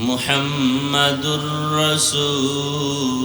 محمد رسول